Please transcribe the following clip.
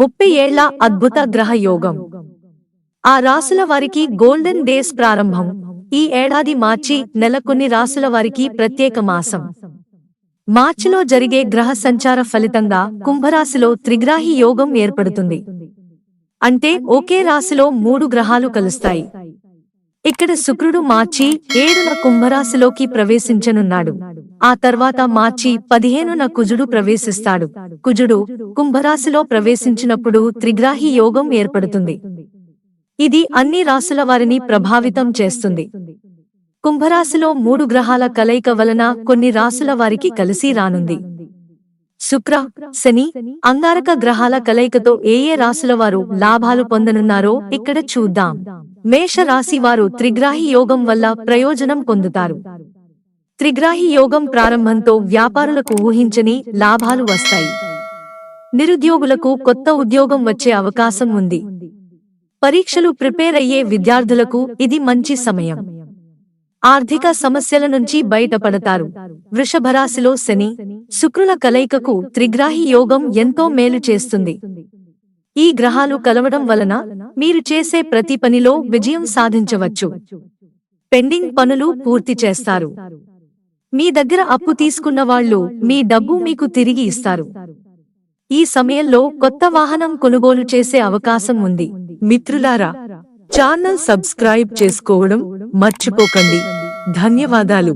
ముప్పై ఏళ్ళ అద్భుత గ్రహ యోగం. ఆ రాసుల వారికి గోల్డెన్ డేస్ ప్రారంభం. ఈ ఏడాది మార్చి నెల కొన్ని రాసుల వారికి ప్రత్యేక మాసం. మార్చిలో జరిగే గ్రహ సంచార ఫలితంగా కుంభరాశిలో త్రిగ్రాహి యోగం ఏర్పడుతుంది. అంటే ఒకే రాశిలో మూడు గ్రహాలు కలుస్తాయి. ఇక్కడ శుక్రుడు మార్చి ఏడున కుంభరాశిలోకి ప్రవేశించనున్నాడు. ఆ తర్వాత మార్చి పదిహేనున కుజుడు ప్రవేశిస్తాడు. కుజుడు కుంభరాశిలో ప్రవేశించినప్పుడు త్రిగ్రాహి యోగం ఏర్పడుతుంది. ఇది అన్ని రాశుల వారిని ప్రభావితం చేస్తుంది. కుంభరాశిలో మూడు గ్రహాల కలయిక వలన కొన్ని రాశుల వారికి కలిసి రానుంది. శుక్ర శని అంగారక గ్రహాల కలయికతో ఏ ఏ రాశుల వారు లాభాలు పొందనున్నారో ఇక్కడ చూద్దాం. మేష రాశి వారు త్రిగ్రాహి యోగం వల్ల ప్రయోజనం పొందుతారు. త్రిగ్రాహి యోగం ప్రారంభంతో వ్యాపారులకు ఊహించని లాభాలు వస్తాయి. నిరుద్యోగులకు కొత్త ఉద్యోగం వచ్చే అవకాశం ఉంది. పరీక్షలు ప్రిపేర్ అయ్యే విద్యార్థులకు ఇది మంచి సమయం. ఆర్థిక సమస్యల నుంచి బయటపడతారు. వృషభరాశిలో శని శుక్రుల కలయికకు త్రిగ్రాహి యోగం ఎంతో మేలు చేస్తుంది. ఈ గ్రహాలు కలవడం వలన మీరు చేసే ప్రతి పనిలో విజయం సాధించవచ్చు. పెండింగ్ పనులు పూర్తి చేస్తారు. మీ దగ్గర అప్పు తీసుకున్న వాళ్ళు మీ డబ్బు మీకు తిరిగి ఇస్తారు. ఈ సమయంలో కొత్త వాహనం కొనుగోలు చేసే అవకాశం ఉంది. మిత్రులారా ఛానల్ సబ్స్క్రైబ్ చేసుకోవడం మర్చిపోకండి. ధన్యవాదాలు.